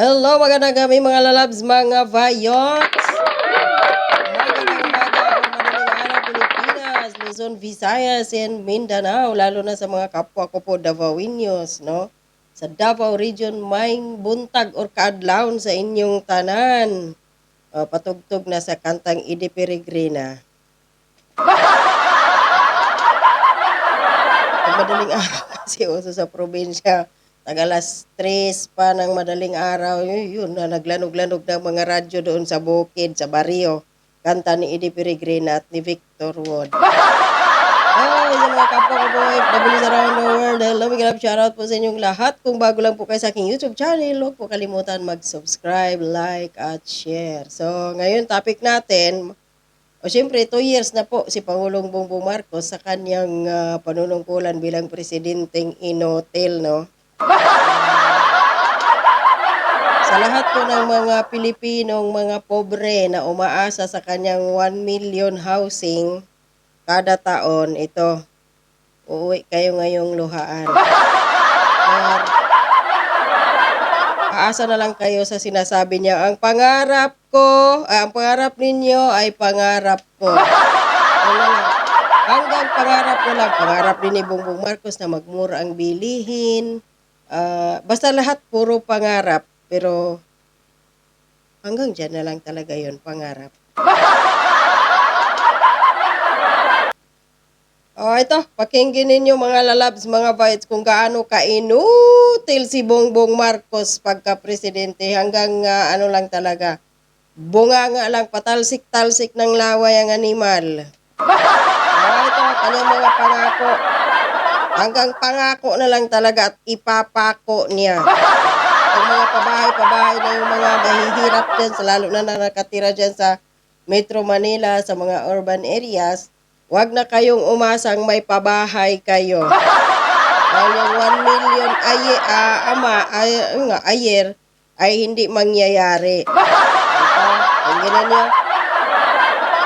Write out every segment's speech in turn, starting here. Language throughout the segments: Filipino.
Hello, magandang gabi mga lalabs, mga vayots! Magandang umaga o madaling araw Pilipinas, Luzon, Visayas, and Mindanao, lalo na sa mga kapwa ko po Davaoinos, no? Sa Davao Region, may buntag or kaadlawon sa inyong tanan. O, patugtog na sa kantang Idi Peregrina. Madaling araw kasi uso sa probinsya, tag alas 3 pa ng madaling araw, yun, yun na naglanog-lanog ng mga radyo doon sa bukid, sa baryo. Kanta ni Eddie Peregrina at ni Victor Wood. Ay, sa mga kapwa ko po, FWs around the world, hello, big love, shoutout po sa inyong lahat. Kung bago lang po kayo sa aking YouTube channel, huwag po kalimutan mag-subscribe, like, at share. So, ngayon, topic natin, o siyempre, two years na po si Pangulong Bongbong Marcos sa kanyang ah, panunungkulan bilang presidenteng inotel, no? Sa lahat po ng mga Pilipinong mga pobre na umaasa sa kanyang 1 million housing kada taon, ito, uuwi kayo ngayong luhaan. Or, aasa na lang kayo sa sinasabi niya, ang pangarap ko, ah, ang pangarap ninyo ay pangarap ko. Na lang. Hanggang pangarap ko lang, pangarap din ni Bongbong Marcos na magmura ang bilihin. Ah, basta lahat puro pangarap, pero hanggang dyan na lang talaga yon pangarap. Oh, ito, pakinggan ninyo mga lalabs, mga bites, kung gaano kainutil si Bongbong Marcos pagka-presidente hanggang ah, ano lang talaga. Bunga nga lang, patalsik-talsik ng laway ang animal. Oh, ito, kanyang mga pangako. Hanggang pangako na lang talaga at ipapako niya. Ang mga pabahay-pabahay na yung mga mahihirap dyan, lalo na na nakatira dyan sa Metro Manila, sa mga urban areas, Huwag na kayong umasang may pabahay kayo. Dahil yung 1 million ay, ah, ama, ay, nga, ayer, ay hindi mangyayari. Ito, tingnan niyo.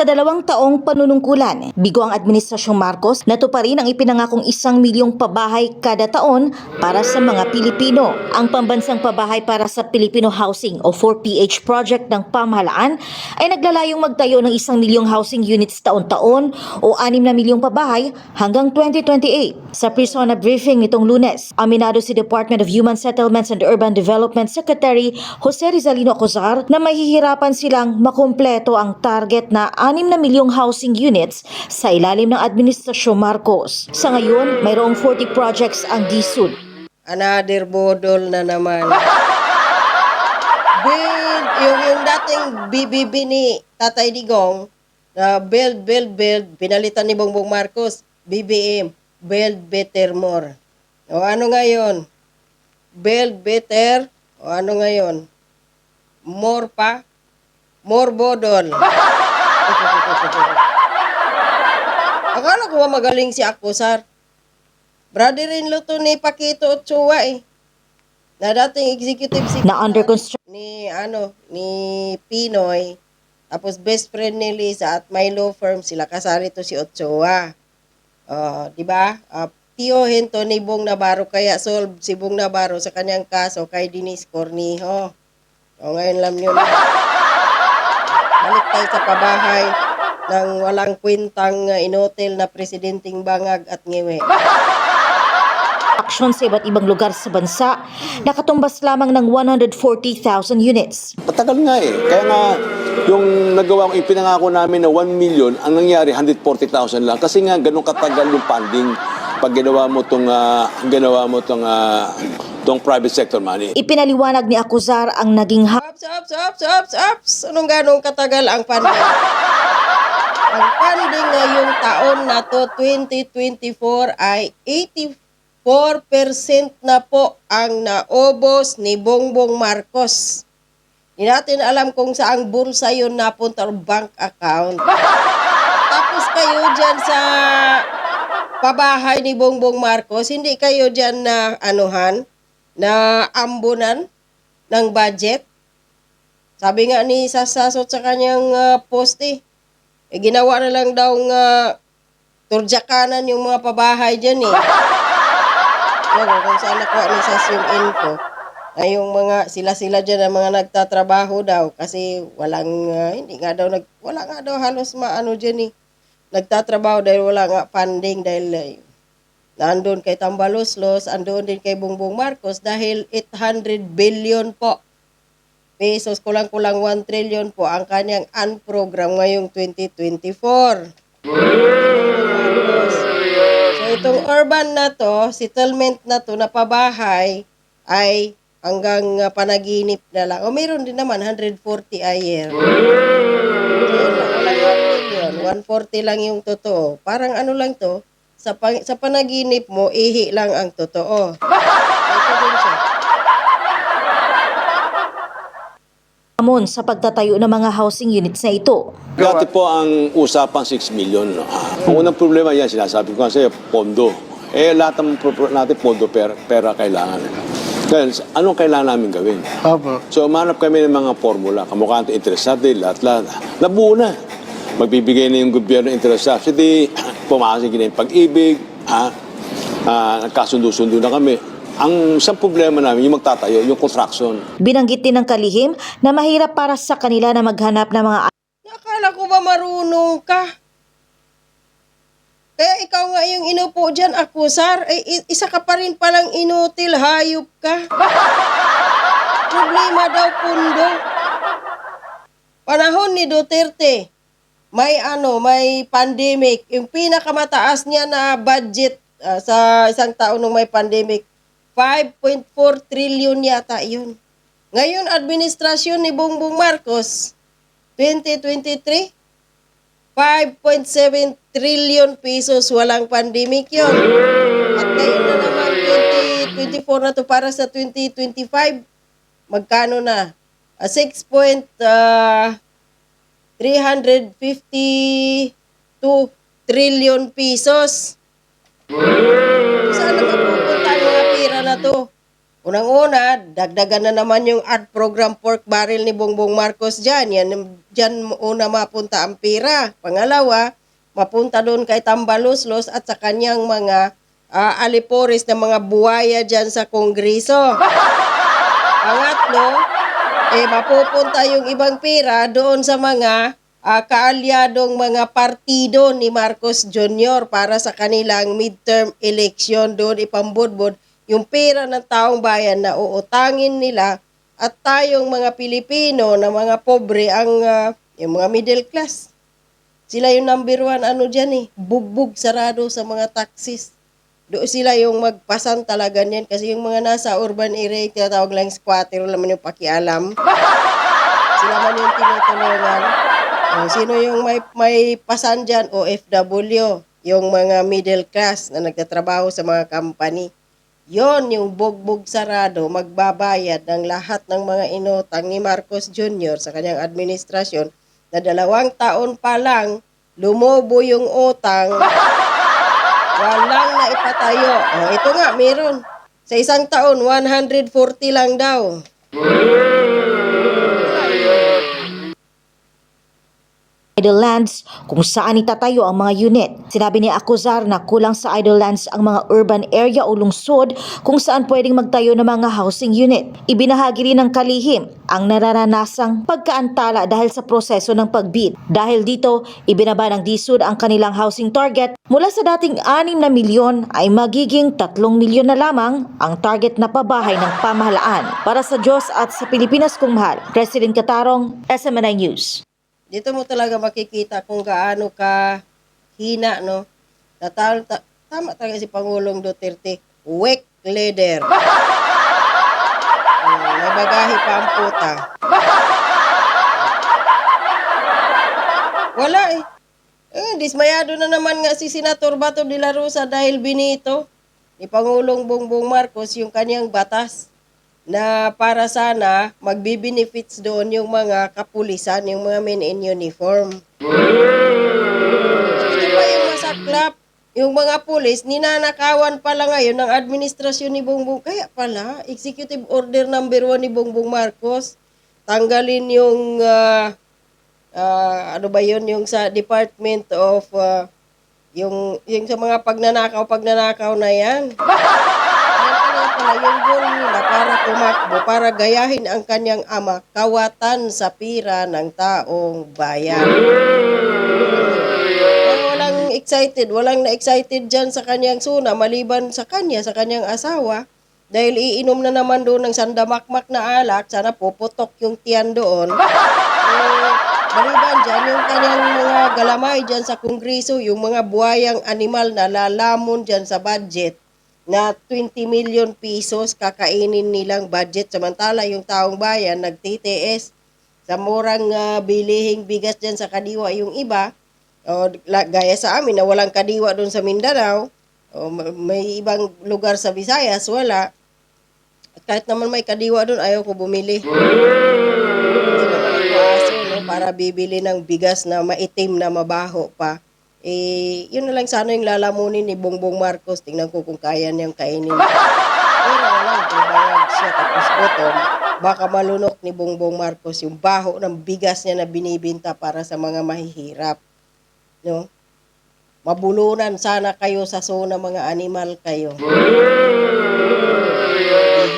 Sa dalawang taong panunungkulan, bigo ang Administrasyong Marcos natuparin ang ipinangakong isang milyong pabahay kada taon para sa mga Pilipino. Ang pambansang pabahay para sa Filipino Housing o 4PH project ng pamahalaan ay naglalayong magtayo ng isang milyong housing units taon-taon o 6 na milyong pabahay hanggang 2028. Sa Persona briefing nitong lunes, aminado si Department of Human Settlements and Urban Development Secretary Jose Rizalino Acozar na mahihirapan silang makumpleto ang target na 6 na milyong housing units sa ilalim ng Administrasyon Marcos. Sa ngayon, mayroong 40 projects ang DSUD. Another bodol na naman. Build, yung, yung dating BBB ni Tatay Digong, na build, build, build, pinalitan ni Bongbong Marcos, BBM, build better more. O ano ngayon? Build better, o ano ngayon? More pa? More bodol. Akala ko magaling si Akusar? Brother-in-law to ni Paquito Ochoa eh. Na dating executive secretary Na under construction ni ano ni Pinoy tapos best friend ni Lisa at my law firm sila kasali to si Ochoa. Oh, di ba? Uh, tiyohin to ni Bong Navarro kaya solve si Bong Navarro sa kanyang kaso kay Denise Cornijo. O ngayon lang yun. Tayo sa pabahay ng walang kwentang uh, inotel na presidenteng bangag at ngiwi. sa iba't ibang lugar sa bansa, nakatumbas lamang ng 140,000 units. Patagal nga eh. Kaya nga, yung nagawa ko, ipinangako namin na 1 million, ang nangyari 140,000 lang. Kasi nga, ganun katagal yung funding pag ginawa mo tong ah, ginawa mo tong ah, tong private sector money. Ipinaliwanag ni Acuzar ang naging ha- Ops, ops, ops, ops, ops. Anong ganong katagal ang funding? ang funding ngayong taon na to, 2024, ay 84% na po ang naubos ni Bongbong Marcos. Hindi natin alam kung saang bulsa yun napunta or bank account. Tapos kayo dyan sa pabahay ni Bongbong Marcos, hindi kayo dyan na anuhan, na ambunan ng budget. Sabi nga ni Sasasot sa kanyang uh, post eh, eh, ginawa na lang daw nga turjakanan yung mga pabahay dyan eh. Ewan ko kung saan nakuha ni Sas yung info. na yung mga sila-sila dyan ang mga nagtatrabaho daw kasi walang ah, hindi nga daw nag wala nga daw halos maano dyan eh nagtatrabaho dahil wala nga funding dahil uh, nandun kay Tambaloslos, andun din kay Bongbong Marcos dahil 800 billion po pesos, kulang-kulang 1 trillion po ang kanyang unprogram ngayong 2024. So itong urban na to, settlement na to, na pabahay, ay hanggang uh, panaginip na lang. O meron din naman, 140 a year. So, yun lang, walang 1 million. 140 lang yung totoo. Parang ano lang to, sa, pang- sa panaginip mo, ihi lang ang totoo. Ito din siya. Amon sa pagtatayo ng mga housing units na ito. Dati po ang usapang 6 million. no? Ah, Ang unang problema yan, sinasabi ko kasi, pondo. Eh, lahat ng natin pondo, pera, pera kailangan. Kaya, anong kailangan namin gawin? Opo. So, umanap kami ng mga formula. Kamukha ng interest subsidy, lahat-lahat. Nabuo na. Magbibigay na yung gobyerno ng interest subsidy, pumasok na yung pag-ibig, ha? Ah, nagkasundo-sundo na kami. Ang isang problema namin, yung magtatayo, yung construction. Binanggit din ng kalihim na mahirap para sa kanila na maghanap ng mga Nakala ko ba marunong ka? Kaya ikaw nga yung inupo dyan, akusar. Eh, i- isa ka pa rin palang inutil, hayop ka. Problema daw pundo. Panahon ni Duterte, may ano, may pandemic. Yung pinakamataas niya na budget ah, sa isang taon nung may pandemic, 5.4 trillion yata yun. Ngayon, administrasyon ni Bongbong Marcos, 2023, 5.7 trillion pesos walang pandemic yon. At ngayon na naman 2024 na to para sa 2025, magkano na? Ah, 6. point, ah, 352 trillion pesos. Saan naman pupunta ang mga pera na to? Unang-una, dagdagan na naman yung ad program pork barrel ni Bongbong Marcos dyan. Yan, dyan una mapunta ang pera. Pangalawa, mapunta doon kay Tambaloslos at sa kanyang mga ah, alipores na mga buwaya dyan sa Kongreso. Pangatlo, eh mapupunta yung ibang pera doon sa mga ah, kaalyadong mga partido ni Marcos Jr. para sa kanilang midterm election doon ipambudbud yung pera ng taong bayan na uutangin nila at tayong mga Pilipino na mga pobre ang ah, yung mga middle class. Sila yung number one ano dyan eh, bugbog sarado sa mga taxis. Doon sila yung magpasan talaga niyan kasi yung mga nasa urban area, tinatawag lang squatter, wala man yung pakialam. Sila man yung tinutulungan. Oh, sino yung may, may pasan dyan? OFW. Yung mga middle class na nagtatrabaho sa mga company. Yon yung bugbog sarado, magbabayad ng lahat ng mga inutang ni Marcos Jr. sa kanyang administrasyon na dalawang taon pa lang, lumobo yung utang, walang naipatayo. Oh, ito nga, meron. Sa isang taon, 140 lang daw. Idle lands kung saan itatayo ang mga unit. Sinabi ni Akuzar na kulang sa idle lands ang mga urban area o lungsod kung saan pwedeng magtayo ng mga housing unit. Ibinahagi rin ng kalihim ang nararanasang pagkaantala dahil sa proseso ng pagbid. Dahil dito, ibinaba ng DSUD ang kanilang housing target mula sa dating 6 na milyon ay magiging 3 milyon na lamang ang target na pabahay ng pamahalaan. Para sa Diyos at sa Pilipinas kung mahal, President Katarong, SMNI News. Dito mo talaga makikita kung gaano ka hina, no? Na ta- ta- tama talaga si Pangulong Duterte. Weak leader. Hmm, may bagahe pa ang puta. Wala eh. Eh, dismayado na naman nga si Senator Bato de la Rosa dahil binito ni Pangulong Bongbong Marcos yung kanyang batas na para sana magbi-benefits doon yung mga kapulisan, yung mga men in uniform. Ito pa yung masaklap. Yung mga pulis, ninanakawan pala ngayon ng administrasyon ni Bongbong. Kaya pala, executive order number one ni Bongbong Marcos, tanggalin yung, ah, ah, ano ba yun, yung sa Department of, ah, yung, yung sa mga pagnanakaw, pagnanakaw na yan. Pala yung goal nila para tumakbo, para gayahin ang kanyang ama, kawatan sa pira ng taong bayan. Kaya walang excited, walang na-excited dyan sa kanyang suna, maliban sa kanya, sa kanyang asawa. Dahil iinom na naman doon ng sandamakmak na alak, sana puputok yung tiyan doon. Eh, maliban dyan, yung kanyang mga galamay dyan sa kongreso, yung mga buhayang animal na lalamon dyan sa budget, na 20 million pesos kakainin nilang budget. Samantala, yung taong bayan nag-TTS sa murang ah, bilihing bigas dyan sa Kadiwa yung iba, o, gaya sa amin na walang Kadiwa doon sa Mindanao, o, ma- may ibang lugar sa Visayas, wala. At kahit naman may Kadiwa doon, ayaw ko bumili. Hindi naman ako aso, no, para bibili ng bigas na maitim na mabaho pa. Eh, yun na lang sana yung lalamunin ni Bongbong Marcos. Tingnan ko kung kaya niyang kainin. Pero wala, bayag siya tapos gutom. Baka malunok ni Bongbong Marcos yung baho ng bigas niya na binibinta para sa mga mahihirap. No? Mabulunan sana kayo sa zona mga animal kayo.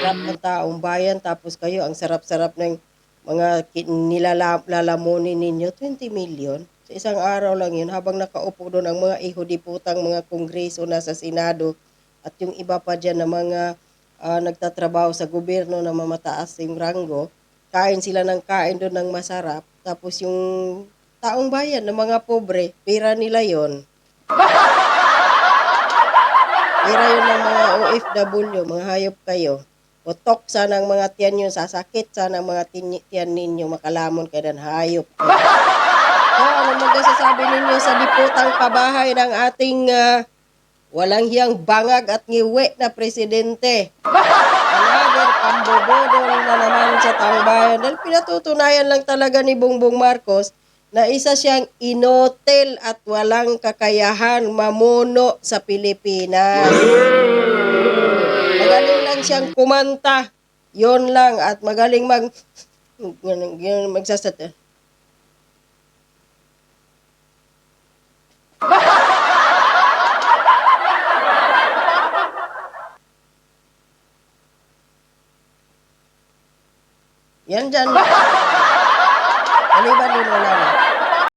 Hirap ng taong bayan tapos kayo ang sarap-sarap ng mga nilalalamunin ninyo 20 million sa isang araw lang yun habang nakaupo doon ang mga ihudiputang mga kongreso na sa Senado at yung iba pa dyan na mga ah, nagtatrabaho sa gobyerno na mamataas yung ranggo kain sila ng kain doon ng masarap tapos yung taong bayan na mga pobre pera nila yon Pera yun ng mga OFW, mga hayop kayo. Utok sana ang mga tiyan nyo, sasakit sana ang mga tiyan ninyo, makalamon kayo ng hayop. kayo. So, ano magsasabi ninyo sa diputang pabahay ng ating ah, walang hiyang bangag at ngiwi na presidente? Another pambobodol na naman sa taong bayan. Dahil pinatutunayan lang talaga ni Bongbong Marcos na isa siyang inotel at walang kakayahan mamuno sa Pilipinas. Magaling lang siyang kumanta. Yon lang. At magaling mag... Magsasat... Yan dyan. Maliban din wala na.